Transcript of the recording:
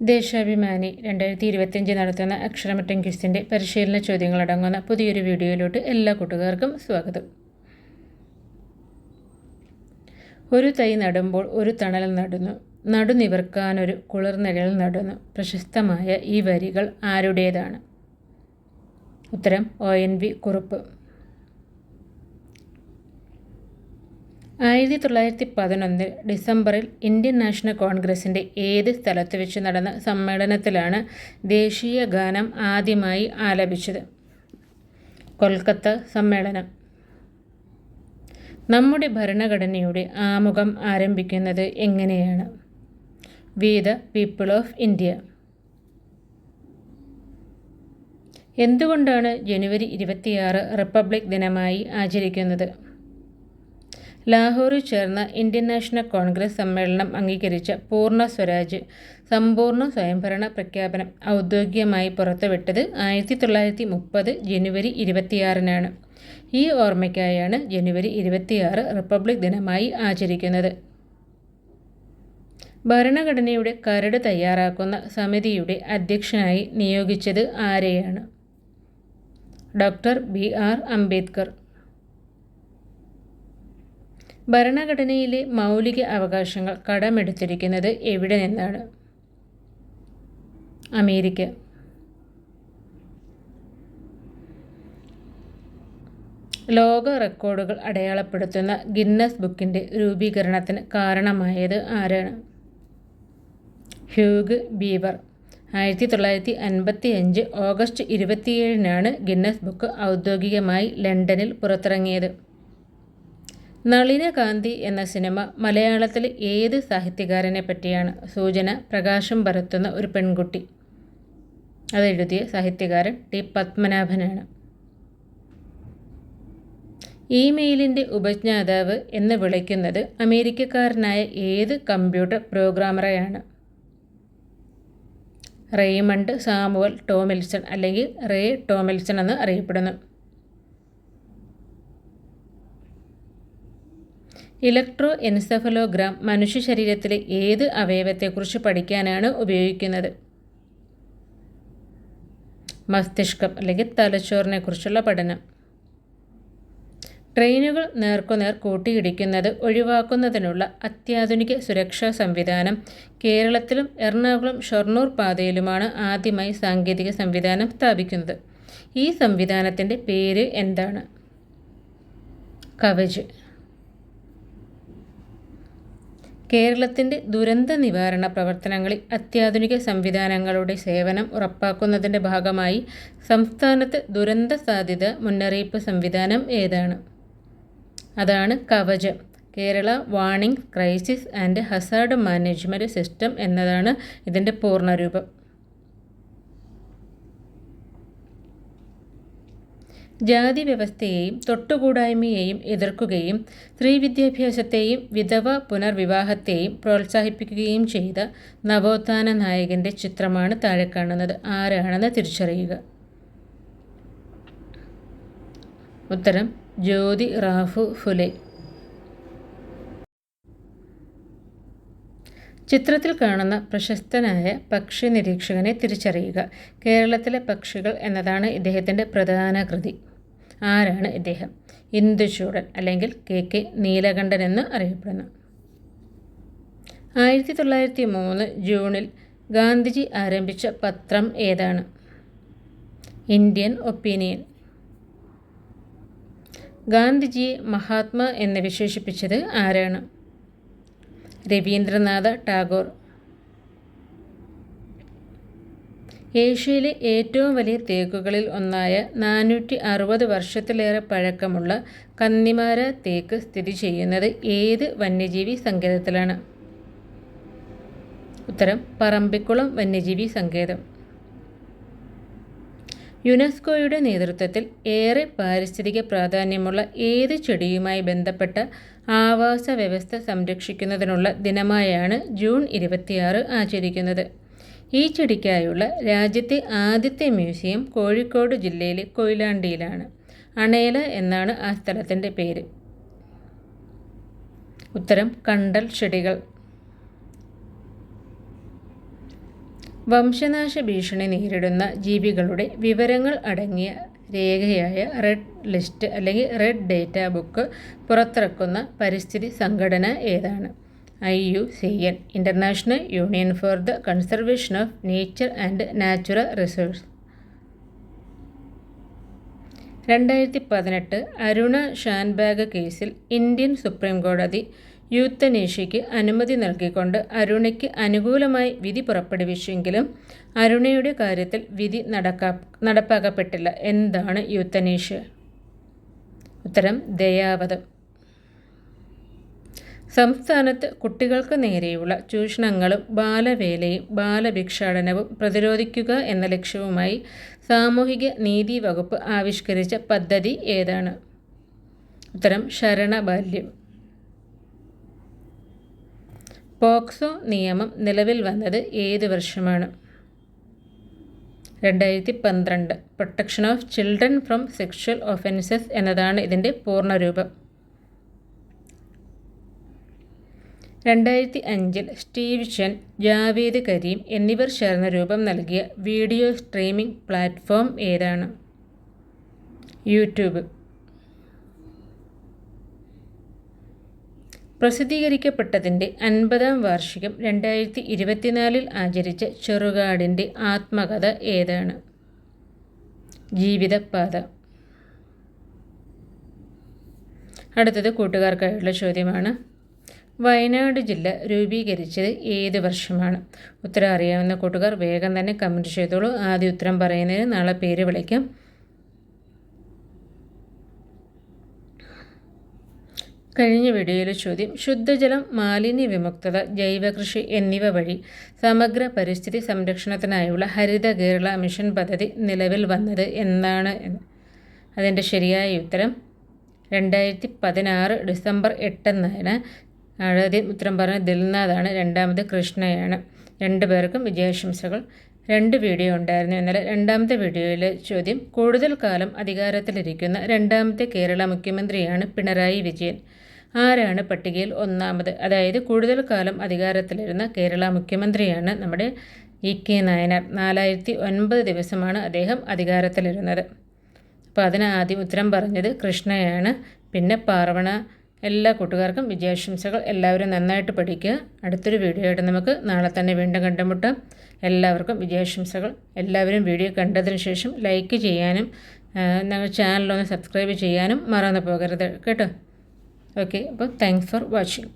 ദേശാഭിമാനി രണ്ടായിരത്തി ഇരുപത്തിയഞ്ച് നടത്തുന്ന അക്ഷരമറ്റം ക്വിസിന്റെ പരിശീലന ചോദ്യങ്ങളടങ്ങുന്ന പുതിയൊരു വീഡിയോയിലോട്ട് എല്ലാ കൂട്ടുകാർക്കും സ്വാഗതം. ഒരു തൈ നടുമ്പോൾ ഒരു തണൽ നടുന്നു. നടുനിവർക്കാനൊരു കുളിർനിഴൽ നടുന്നു. പ്രശസ്തമായ ഈ വരികൾ ആരുടേതാണ്? ഉത്തരം ഒ. എൻ. വി. കുറുപ്പ്. ആയിരത്തി തൊള്ളായിരത്തി പതിനൊന്നിൽ ഡിസംബറിൽ ഇന്ത്യൻ നാഷണൽ കോൺഗ്രസിന്റെ ഏത് സ്ഥലത്ത് വെച്ച് നടന്ന സമ്മേളനത്തിലാണ് ദേശീയ ഗാനം ആദ്യമായി ആലപിച്ചത്? കൊൽക്കത്ത സമ്മേളനം. നമ്മുടെ ഭരണഘടനയുടെ ആമുഖം ആരംഭിക്കുന്നത് എങ്ങനെയാണ്? We the people of India. എന്തുകൊണ്ടാണ് ജനുവരി ഇരുപത്തിയാറ് റിപ്പബ്ലിക് ദിനമായി ആചരിക്കുന്നത്? ലാഹോറിൽ ചേർന്ന ഇന്ത്യൻ നാഷണൽ കോൺഗ്രസ് സമ്മേളനം അംഗീകരിച്ച പൂർണ സ്വരാജ് സമ്പൂർണ സ്വയംഭരണ പ്രഖ്യാപനം ഔദ്യോഗികമായി പുറത്തുവിട്ടത് ആയിരത്തി തൊള്ളായിരത്തി മുപ്പത് ജനുവരി ഇരുപത്തിയാറിനാണ്. ഈ ഓർമ്മയ്ക്കായാണ് ജനുവരി ഇരുപത്തിയാറ് റിപ്പബ്ലിക് ദിനമായി ആചരിക്കുന്നത്. ഭരണഘടനയുടെ കരട് തയ്യാറാക്കുന്ന സമിതിയുടെ അധ്യക്ഷനായി നിയോഗിച്ചത് ആരെയാണ്? Doctor B R Ambedkar. ഭരണഘടനയിലെ മൗലിക അവകാശങ്ങൾ കടമെടുത്തിരിക്കുന്നത് എവിടെ നിന്നാണ്? അമേരിക്ക. ലോക റെക്കോർഡുകൾ അടയാളപ്പെടുത്തുന്ന ഗിന്നസ് ബുക്കിന്റെ രൂപീകരണത്തിന് കാരണമായത് ആരാണ്? ഹ്യൂഗ് ബീവർ. ആയിരത്തി തൊള്ളായിരത്തി അൻപത്തി അഞ്ച് ഓഗസ്റ്റ് ഇരുപത്തിയേഴിനാണ് ഗിന്നസ് ബുക്ക് ഔദ്യോഗികമായി ലണ്ടനിൽ പുറത്തിറങ്ങിയത്. നളിനകാന്തി എന്ന സിനിമ മലയാളത്തിൽ ഏത് സാഹിത്യകാരനെ പറ്റിയാണ് സൂചന പ്രകാശം പരത്തുന്ന ഒരു പെൺകുട്ടി. അതെഴുതിയ സാഹിത്യകാരൻ ടി പത്മനാഭനാണ്. ഇമെയിലിന്റെ ഉപജ്ഞാതാവ് എന്ന് വിളിക്കുന്നത് അമേരിക്കക്കാരനായ ഏത് കമ്പ്യൂട്ടർ പ്രോഗ്രാമറെയാണ്? റെയ്മണ്ട് സാമുവൽ ടോമിൽസൺ അല്ലെങ്കിൽ റേ ടോമിൽസൺ എന്ന് അറിയപ്പെടുന്നു. ഇലക്ട്രോ എൻസെഫലോഗ്രാം മനുഷ്യ ശരീരത്തിലെ ഏത് അവയവത്തെക്കുറിച്ച് പഠിക്കാനാണ് ഉപയോഗിക്കുന്നത്? മസ്തിഷ്കം അല്ലെങ്കിൽ തലച്ചോറിനെ കുറിച്ചുള്ള പഠനം. ട്രെയിനുകൾ നേർക്കുനേർ കൂട്ടിയിടിക്കുന്നത് ഒഴിവാക്കുന്നതിനുള്ള അത്യാധുനിക സുരക്ഷാ സംവിധാനം കേരളത്തിലും എറണാകുളം ഷൊർണൂർ പാതയിലുമാണ് ആദ്യമായി സാങ്കേതിക സംവിധാനം സ്ഥാപിക്കുന്നത്. ഈ സംവിധാനത്തിന്റെ പേര് എന്താണ്? കവച്. കേരളത്തിന്റെ ദുരന്ത നിവാരണ പ്രവർത്തനങ്ങളിൽ അത്യാധുനിക സംവിധാനങ്ങളുടെ സേവനം ഉറപ്പാക്കുന്നതിന്റെ ഭാഗമായി സംസ്ഥാനത്ത് ദുരന്ത സാധ്യത മുന്നറിയിപ്പ് സംവിധാനം ഏതാണ്? അതാണ് Kavacham. Kerala warning crisis and hazard management system എന്നതാണ് ഇതിന്റെ പൂർണരൂപം ജാതി വ്യവസ്ഥയെയും തൊട്ടുകൂടായ്മയെയും എതിർക്കുകയും സ്ത്രീ വിദ്യാഭ്യാസത്തെയും വിധവ പുനർവിവാഹത്തെയും പ്രോത്സാഹിപ്പിക്കുകയും ചെയ്ത നവോത്ഥാന നായകന്റെ ചിത്രമാണ് താഴെ കാണുന്നത്. ആരാണെന്ന് തിരിച്ചറിയുക. ഉത്തരം ജ്യോതി റാഫു ഫുലെ. ചിത്രത്തിൽ കാണുന്ന പ്രശസ്തനായ പക്ഷി നിരീക്ഷകനെ തിരിച്ചറിയുക. കേരളത്തിലെ പക്ഷികൾ എന്നതാണ് ഇദ്ദേഹത്തിന്റെ പ്രധാന കൃതി. ആരാണ് ഇദ്ദേഹം? ഇന്ദുചൂടൻ അല്ലെങ്കിൽ കെ കെ നീലകണ്ഠൻ എന്ന് അറിയപ്പെടുന്നു. ആയിരത്തി തൊള്ളായിരത്തി മൂന്ന് ജൂണിൽ ഗാന്ധിജി ആരംഭിച്ച പത്രം ഏതാണ്? Indian Opinion. ഗാന്ധിജിയെ മഹാത്മാ എന്ന് വിശേഷിപ്പിച്ചത് ആരാണ്? രവീന്ദ്രനാഥ ടാഗോർ. ഏഷ്യയിലെ ഏറ്റവും വലിയ തേക്കുകളിൽ ഒന്നായ നാനൂറ്റി അറുപത് വർഷത്തിലേറെ പഴക്കമുള്ള കന്നിമാര തേക്ക് സ്ഥിതി ചെയ്യുന്നത് ഏത് വന്യജീവി സങ്കേതത്തിലാണ്? ഉത്തരം പറമ്പിക്കുളം വന്യജീവി സങ്കേതം. യുനെസ്കോയുടെ നേതൃത്വത്തിൽ ഏറെ പാരിസ്ഥിതിക പ്രാധാന്യമുള്ള ഏത് ചെടിയുമായി ബന്ധപ്പെട്ട ആവാസ വ്യവസ്ഥ സംരക്ഷിക്കുന്നതിനുള്ള ദിനമായാണ് ജൂൺ ഇരുപത്തിയാറ് ആചരിക്കുന്നത്. ഈ ചെടിക്കായുള്ള രാജ്യത്തെ ആദ്യത്തെ മ്യൂസിയം കോഴിക്കോട് ജില്ലയിലെ കൊയിലാണ്ടിയിലാണ്. അണേല എന്നാണ് ആ സ്ഥലത്തിന്റെ പേര്. ഉത്തരം കണ്ടൽ ചെടികൾ. വംശനാശ ഭീഷണി നേരിടുന്ന ജീവികളുടെ വിവരങ്ങൾ അടങ്ങിയ രേഖയായ റെഡ് ലിസ്റ്റ് അല്ലെങ്കിൽ റെഡ് ഡേറ്റ ബുക്ക് പുറത്തിറക്കുന്ന പരിസ്ഥിതി സംഘടന ഏതാണ്? I U C N international union for the conservation of nature and natural resource രണ്ടായിരത്തി പതിനെട്ട് അരുണ ഷാൻബാഗ് കേസിൽ ഇന്ത്യൻ സുപ്രീം കോടതി യൂത്തനേഷ്യയ്ക്ക് അനുമതി നൽകിക്കൊണ്ട് അരുണയ്ക്ക് അനുകൂലമായി വിധി പുറപ്പെടുവിച്ചെങ്കിലും അരുണയുടെ കാര്യത്തിൽ വിധി നടക്കാ നടപ്പാക്കപ്പെട്ടില്ല. എന്താണ് യൂത്തനേഷ്യ? ഉത്തരം ദയാവധം. സംസ്ഥാനത്ത് കുട്ടികൾക്ക് നേരെയുള്ള ചൂഷണങ്ങളും ബാലവേലയും ബാലഭിക്ഷാടനവും പ്രതിരോധിക്കുക എന്ന ലക്ഷ്യവുമായി സാമൂഹിക നീതി വകുപ്പ് ആവിഷ്കരിച്ച പദ്ധതി ഏതാണ്? ഉത്തരം ശരണബാല്യം. പോക്സോ നിയമം നിലവിൽ വന്നത് ഏത് വർഷമാണ്? രണ്ടായിരത്തി പന്ത്രണ്ട് protection of children from sexual offences എന്നതാണ് ഇതിന്റെ പൂർണരൂപം രണ്ടായിരത്തി അഞ്ചിൽ സ്റ്റീവ് ഷൻ ജാവേദ് കരീം എന്നിവർ ചേർന്ന് രൂപം നൽകിയ വീഡിയോ സ്ട്രീമിംഗ് പ്ലാറ്റ്ഫോം ഏതാണ്? യൂട്യൂബ്. പ്രസിദ്ധീകരിക്കപ്പെട്ടതിന്റെ അൻപതാം വാർഷികം രണ്ടായിരത്തി ഇരുപത്തിനാലിൽ ആചരിച്ച ചെറുകാടിന്റെ ആത്മകഥ ഏതാണ്? ജീവിതപാത. അടുത്തത് കൂട്ടുകാർക്കായുള്ള ചോദ്യമാണ്. വയനാട് ജില്ല രൂപീകരിച്ചത് ഏത് വർഷമാണ്? ഉത്തരം അറിയാവുന്ന കൂട്ടുകാർ വേഗം തന്നെ കമന്റ് ചെയ്തോളൂ. ആദ്യ ഉത്തരം പറയുന്നതിന് നാളെ പേര് വിളിക്കാം. കഴിഞ്ഞ വീഡിയോയിലെ ചോദ്യം ശുദ്ധജലം മാലിന്യ വിമുക്തത ജൈവകൃഷി എന്നിവ വഴി സമഗ്ര പരിസ്ഥിതി സംരക്ഷണത്തിനായുള്ള ഹരിത കേരള മിഷൻ പദ്ധതി നിലവിൽ വന്നത് എന്നാണ് അതിന്റെ ശരിയായ ഉത്തരം രണ്ടായിരത്തി പതിനാറ് ഡിസംബർ എട്ടെന്നാണ്. ആദ്യം ഉത്തരം പറഞ്ഞ ദിൽനാഥാണ് രണ്ടാമത് കൃഷ്ണയാണ്. രണ്ടു പേർക്കും വിജയാശംസകൾ. രണ്ട് വീഡിയോ ഉണ്ടായിരുന്നു. എന്നാൽ രണ്ടാമത്തെ വീഡിയോയിലെ ചോദ്യം കൂടുതൽ കാലം അധികാരത്തിലിരിക്കുന്ന രണ്ടാമത്തെ കേരള മുഖ്യമന്ത്രിയാണ് പിണറായി വിജയൻ. ആരാണ് പട്ടികയിൽ ഒന്നാമത്? അതായത് കൂടുതൽ കാലം അധികാരത്തിലിരുന്ന കേരള മുഖ്യമന്ത്രിയാണ് നമ്മുടെ ഇ കെ നായനാർ. നാലായിരത്തി ഒൻപത് ദിവസമാണ് അദ്ദേഹം അധികാരത്തിലിരുന്നത്. അപ്പോൾ അതിന് ആദ്യം ഉത്തരം പറഞ്ഞത് കൃഷ്ണയാണ്. പിന്നെ പാർവണ എല്ലാ കൂട്ടുകാർക്കും വിജയാശംസകൾ. എല്ലാവരും നന്നായിട്ട് പഠിക്കുക. അടുത്തൊരു വീഡിയോ ആയിട്ട് നമുക്ക് നാളെ തന്നെ വീണ്ടും കണ്ടുമുട്ടാം. എല്ലാവർക്കും വിജയാശംസകൾ. എല്ലാവരും വീഡിയോ കണ്ടതിന് ശേഷം ലൈക്ക് ചെയ്യാനും ഞങ്ങൾ ചാനലൊന്ന് സബ്സ്ക്രൈബ് ചെയ്യാനും മറന്നു പോകരുത്. കേട്ടോ? ഓക്കെ അപ്പോൾ താങ്ക്സ് ഫോർ വാച്ചിങ്